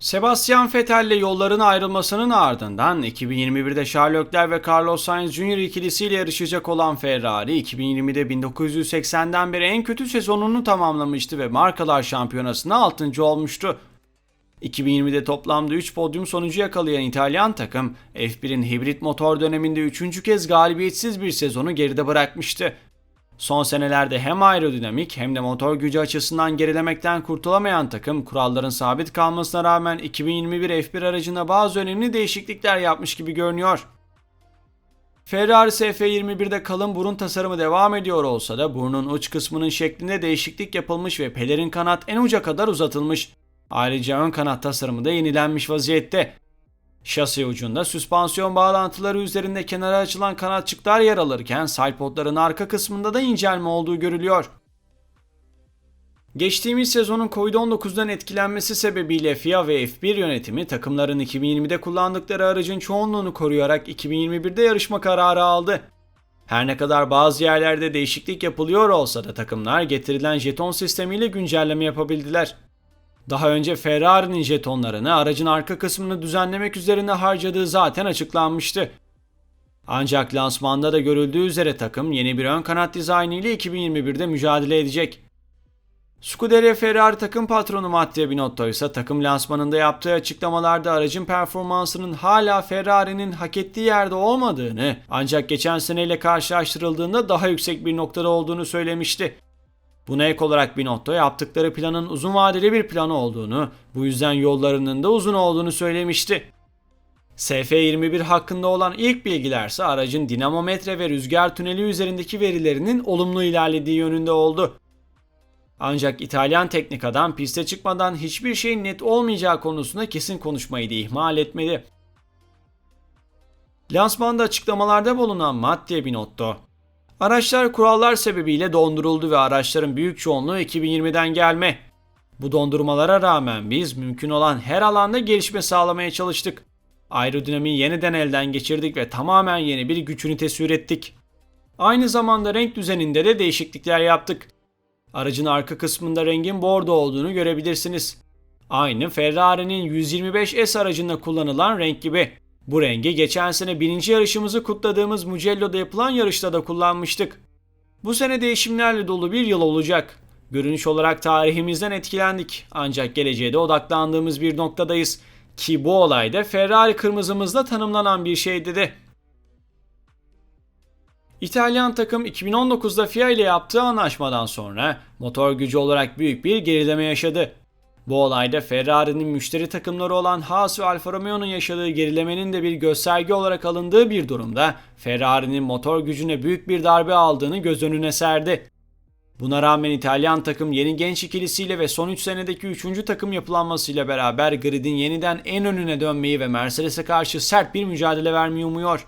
Sebastian Vettel'le yolların ayrılmasının ardından 2021'de Charles Leclerc ve Carlos Sainz Jr. ikilisiyle yarışacak olan Ferrari 2020'de 1980'den beri en kötü sezonunu tamamlamıştı ve markalar şampiyonasında 6. olmuştu. 2020'de toplamda 3 podyum sonucu yakalayan İtalyan takım F1'in hibrit motor döneminde 3. kez galibiyetsiz bir sezonu geride bırakmıştı. Son senelerde hem aerodinamik hem de motor gücü açısından gerilemekten kurtulamayan takım kuralların sabit kalmasına rağmen 2021 F1 aracında bazı önemli değişiklikler yapmış gibi görünüyor. Ferrari SF21'de kalın burun tasarımı devam ediyor olsa da burnun uç kısmının şeklinde değişiklik yapılmış ve pelerin kanat en uca kadar uzatılmış. Ayrıca ön kanat tasarımı da yenilenmiş vaziyette. Şasi ucunda süspansiyon bağlantıları üzerinde kenara açılan kanatçıklar yer alırken sidepodların arka kısmında da incelme olduğu görülüyor. Geçtiğimiz sezonun Covid-19'dan etkilenmesi sebebiyle FIA ve F1 yönetimi takımların 2020'de kullandıkları aracın çoğunluğunu koruyarak 2021'de yarışma kararı aldı. Her ne kadar bazı yerlerde değişiklik yapılıyor olsa da takımlar getirilen jeton sistemiyle güncelleme yapabildiler. Daha önce Ferrari'nin jetonlarını aracın arka kısmını düzenlemek üzerine harcadığı zaten açıklanmıştı. Ancak lansmanda da görüldüğü üzere takım yeni bir ön kanat dizaynı ile 2021'de mücadele edecek. Scuderia Ferrari takım patronu Matteo Binotto ise takım lansmanında yaptığı açıklamalarda aracın performansının hala Ferrari'nin hak ettiği yerde olmadığını ancak geçen seneyle karşılaştırıldığında daha yüksek bir noktada olduğunu söylemişti. Buna ek olarak Binotto yaptıkları planın uzun vadeli bir plan olduğunu, bu yüzden yollarının da uzun olduğunu söylemişti. SF21 hakkında olan ilk bilgilerse aracın dinamometre ve rüzgar tüneli üzerindeki verilerinin olumlu ilerlediği yönünde oldu. Ancak İtalyan teknik adam piste çıkmadan hiçbir şeyin net olmayacağı konusunda kesin konuşmayı da ihmal etmedi. Lansmanda açıklamalarda bulunan Matteo Binotto, Araçlar kurallar sebebiyle donduruldu ve araçların büyük çoğunluğu 2020'den gelme. Bu dondurmalara rağmen biz mümkün olan her alanda gelişme sağlamaya çalıştık. Aerodinamiği yeniden elden geçirdik ve tamamen yeni bir güç ünitesi ürettik. Aynı zamanda renk düzeninde de değişiklikler yaptık. Aracın arka kısmında rengin bordo olduğunu görebilirsiniz. Aynı Ferrari'nin 125S aracında kullanılan renk gibi. Bu rengi geçen sene birinci yarışımızı kutladığımız Mugello'da yapılan yarışta da kullanmıştık. Bu sene değişimlerle dolu bir yıl olacak. Görünüş olarak tarihimizden etkilendik ancak geleceğe de odaklandığımız bir noktadayız. Ki bu olayda Ferrari kırmızımızla tanımlanan bir şey dedi. İtalyan takım 2019'da FIA ile yaptığı anlaşmadan sonra motor gücü olarak büyük bir gerileme yaşadı. Bu olayda Ferrari'nin müşteri takımları olan Haas ve Alfa Romeo'nun yaşadığı gerilemenin de bir gösterge olarak alındığı bir durumda Ferrari'nin motor gücüne büyük bir darbe aldığını göz önüne serdi. Buna rağmen İtalyan takım yeni genç ikilisiyle ve son 3 senedeki 3. takım yapılanmasıyla beraber gridin yeniden en önüne dönmeyi ve Mercedes'e karşı sert bir mücadele vermeyi umuyor.